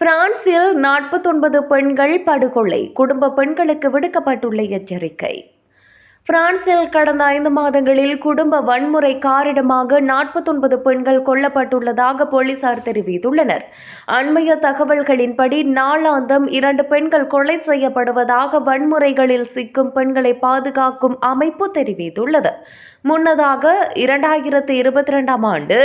பிரான்சில் நாற்பத்தொன்பது பெண்கள் படுகொலை. குடும்ப பெண்களுக்கு விடுக்கப்பட்டுள்ள எச்சரிக்கை. பிரான்சில் கடந்த ஐந்து மாதங்களில் குடும்ப வன்முறை காரணமாக நாற்பத்தொன்பது பெண்கள் கொல்லப்பட்டுள்ளதாக போலீசார் தெரிவித்துள்ளனர். அண்மைய தகவல்களின்படி நாளாந்தம் இரண்டு பெண்கள் கொலை செய்யப்படுவதாக வன்முறைகளில் சிக்கும் பெண்களை பாதுகாக்கும் அமைப்பு தெரிவித்துள்ளது. முன்னதாக இரண்டாயிரத்து இருபத்தி ரெண்டாம் ஆண்டு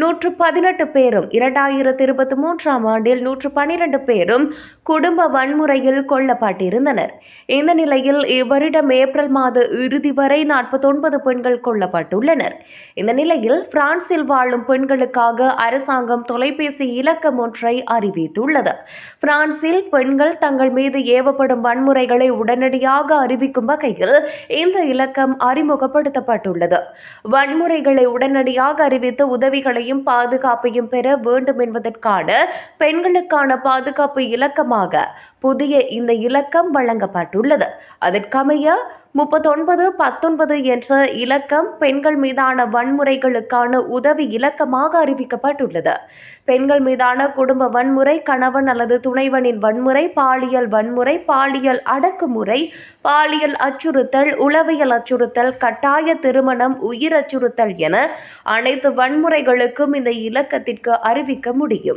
நூற்று பதினெட்டு பேரும் இரண்டாயிரத்து இருபத்தி மூன்றாம் ஆண்டில் நூற்று பனிரெண்டு பேரும் குடும்ப வன்முறையில் கொல்லப்பட்டிருந்தனர். இந்த நிலையில் இவ்வருடம் ஏப்ரல் மாத இறுதி வரை நாற்பத்தொன்பது பெண்கள் கொல்லப்பட்டுள்ளனர். இந்த நிலையில் பிரான்சில் வாழும் பெண்களுக்காக அரசாங்கம் தொலைபேசி இலக்கம் ஒன்றை அறிவித்துள்ளது. பிரான்சில் பெண்கள் தங்கள் மீது ஏவப்படும் வன்முறைகளை உடனடியாக அறிவிக்கும் வகையில் இந்த இலக்கம் அறிமுகப்படுத்தப்பட்டுள்ளது. வன்முறைகளை உடனடியாக அறிவித்து உதவிகளையும் பாதுகாப்பையும் பெற வேண்டும் என்பதற்கான பெண்களுக்கான பாதுகாப்பு இலக்கமாக புதிய இந்த இலக்கம் வழங்கப்பட்டுள்ளது. அதற்கமைய முப்பத்தொன்பது பத்தொன்பது என்ற இலக்கம் பெண்கள் மீதான வன்முறைகளுக்கான உதவி இலக்கமாக அறிவிக்கப்பட்டுள்ளது. பெண்கள் மீதான குடும்ப வன்முறை கணவன் அல்லது துணைவனின் வன்முறை பாலியல் வன்முறை பாலியல் அடக்குமுறை பாலியல் அச்சுறுத்தல் உளவியல் அச்சுறுத்தல் கட்டாய திருமணம் உயிர் அச்சுறுத்தல் என அனைத்து வன்முறைகளுக்கும் இந்த இலக்கத்திற்கு அறிவிக்க முடியும்.